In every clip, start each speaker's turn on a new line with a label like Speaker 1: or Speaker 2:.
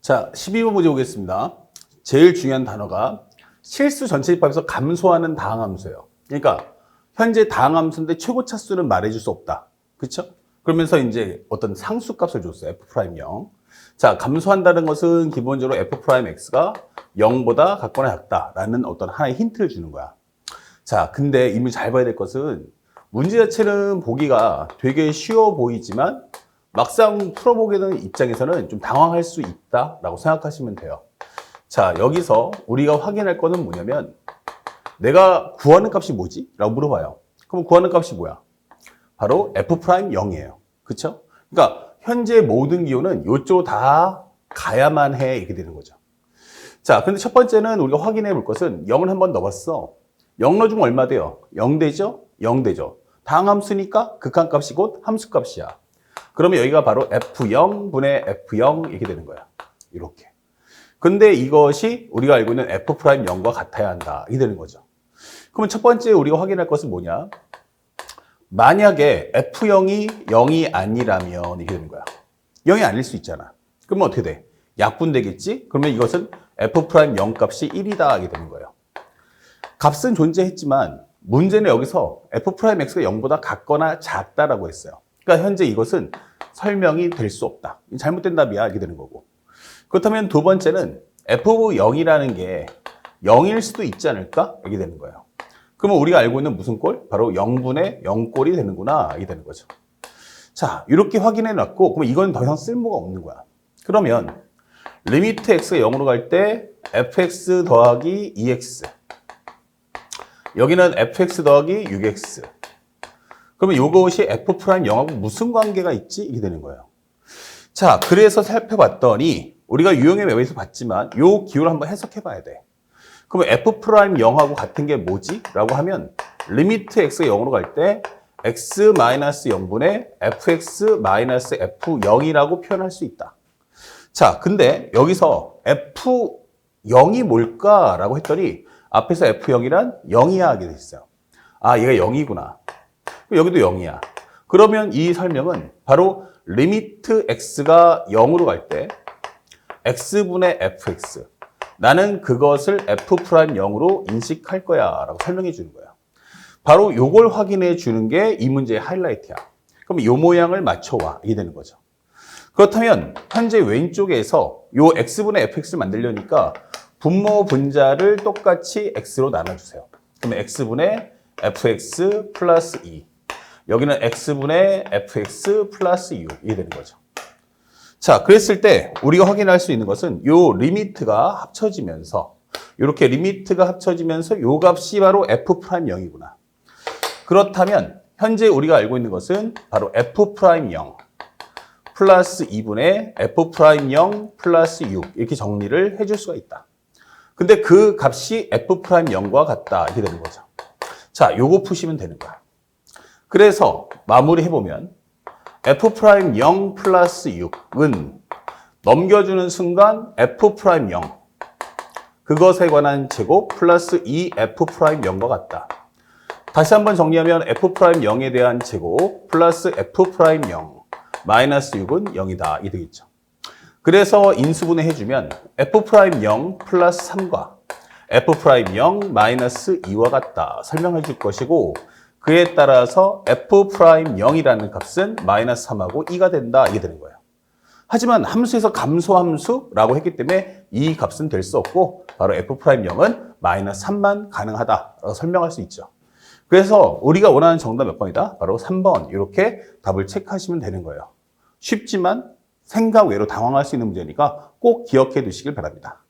Speaker 1: 자, 12번 문제 보겠습니다. 제일 중요한 단어가 실수 전체 집합에서 감소하는 다항함수예요. 그러니까 현재 다항함수인데 최고 차수는 말해줄 수 없다. 그렇죠? 그러면서 이제 어떤 상수값을 줬어요. f'0. 자, 감소한다는 것은 기본적으로 f'x가 0보다 같거나 같다라는 어떤 하나의 힌트를 주는 거야. 자, 근데 이 문제 잘 봐야 될 것은 문제 자체는 보기가 되게 쉬워 보이지만 막상 풀어보게 되는 입장에서는 좀 당황할 수 있다라고 생각하시면 돼요. 자, 여기서 우리가 확인할 거는 뭐냐면 내가 구하는 값이 뭐지? 라고 물어봐요. 그럼 구하는 값이 뭐야? 바로 f'0이에요. 그쵸? 그러니까 현재 모든 기호는 요쪽 다 가야만 해 이렇게 되는 거죠. 자, 근데 첫 번째는 우리가 확인해 볼 것은 0을 한 번 넣어봤어. 0 넣어주면 얼마 돼요? 0 되죠? 0 되죠. 다항함수니까 극한값이 곧 함수값이야. 그러면 여기가 바로 f0분의 f0 이렇게 되는 거야. 이렇게. 근데 이것이 우리가 알고 있는 f'0과 같아야 한다. 이게 되는 거죠. 그러면 첫 번째 우리가 확인할 것은 뭐냐? 만약에 f0이 0이 아니라면 이게 되는 거야. 0이 아닐 수 있잖아. 그러면 어떻게 돼? 약분되겠지? 그러면 이것은 f'0 값이 1이다. 이게 되는 거예요. 값은 존재했지만 문제는 여기서 f'x가 0보다 같거나 작다라고 했어요. 그러니까 현재 이것은 설명이 될 수 없다. 잘못된 답이야. 이렇게 되는 거고. 그렇다면 두 번째는 f0이라는 게 0일 수도 있지 않을까? 이렇게 되는 거예요. 그러면 우리가 알고 있는 무슨 꼴? 바로 0분의 0꼴이 되는구나. 이게 되는 거죠. 자, 이렇게 확인해 놨고, 그럼 이건 더 이상 쓸모가 없는 거야. 그러면 리미트 x가 0으로 갈 때 fx 더하기 2x. 여기는 fx 더하기 6x. 그러면 이것이 f 프라임 0하고 무슨 관계가 있지? 이게 되는 거예요. 자, 그래서 살펴봤더니 우리가 유형의 매매에서 봤지만 요 기호를 한번 해석해 봐야 돼. 그러면 f 프라임 0하고 같은 게 뭐지? 라고 하면 리미트 x가 0으로 갈 때 x 마이너스 0분의 fx 마이너스 f0이라고 표현할 수 있다. 자, 근데 여기서 f0이 뭘까라고 했더니 앞에서 f0이란 0이야 하게 됐어요. 아, 얘가 0이구나. 여기도 0이야. 그러면 이 설명은 바로 리미트 x가 0으로 갈 때 x분의 fx 나는 그것을 f'0으로 인식할 거야 라고 설명해 주는 거야. 바로 요걸 확인해 주는 게 이 문제의 하이라이트야. 그럼 요 모양을 맞춰와 이게 되는 거죠. 그렇다면 현재 왼쪽에서 요 x분의 fx를 만들려니까 분모 분자를 똑같이 x로 나눠주세요. 그러면 x분의 fx 플러스 2 여기는 x분의 fx 플러스 6 이게 되는 거죠. 자, 그랬을 때 우리가 확인할 수 있는 것은 요 리미트가 합쳐지면서 이렇게 리미트가 합쳐지면서 요 값이 바로 f'0이구나. 그렇다면 현재 우리가 알고 있는 것은 바로 f'0 플러스 2분의 f'0 플러스 6 이렇게 정리를 해줄 수가 있다. 근데 그 값이 f'0과 같다 이렇게 되는 거죠. 자, 요거 푸시면 되는 거야. 그래서 마무리해보면 f'0 플러스 6은 넘겨주는 순간 f'0 그것에 관한 제곱 플러스 2f'0과 같다. 다시 한번 정리하면 f'0에 대한 제곱 플러스 f'0 마이너스 6은 0이다. 이 되겠죠. 그래서 인수분해 해주면 f'0 플러스 3과 f'0 마이너스 2와 같다. 설명해 줄 것이고 그에 따라서 f'0이라는 값은 마이너스 3하고 2가 된다. 이게 되는 거예요. 하지만 함수에서 감소함수라고 했기 때문에 이 값은 될 수 없고 바로 f'0은 마이너스 3만 가능하다라고 설명할 수 있죠. 그래서 우리가 원하는 정답 몇 번이다? 바로 3번 이렇게 답을 체크하시면 되는 거예요. 쉽지만 생각 외로 당황할 수 있는 문제니까 꼭 기억해 두시길 바랍니다.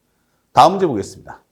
Speaker 1: 다음 문제 보겠습니다.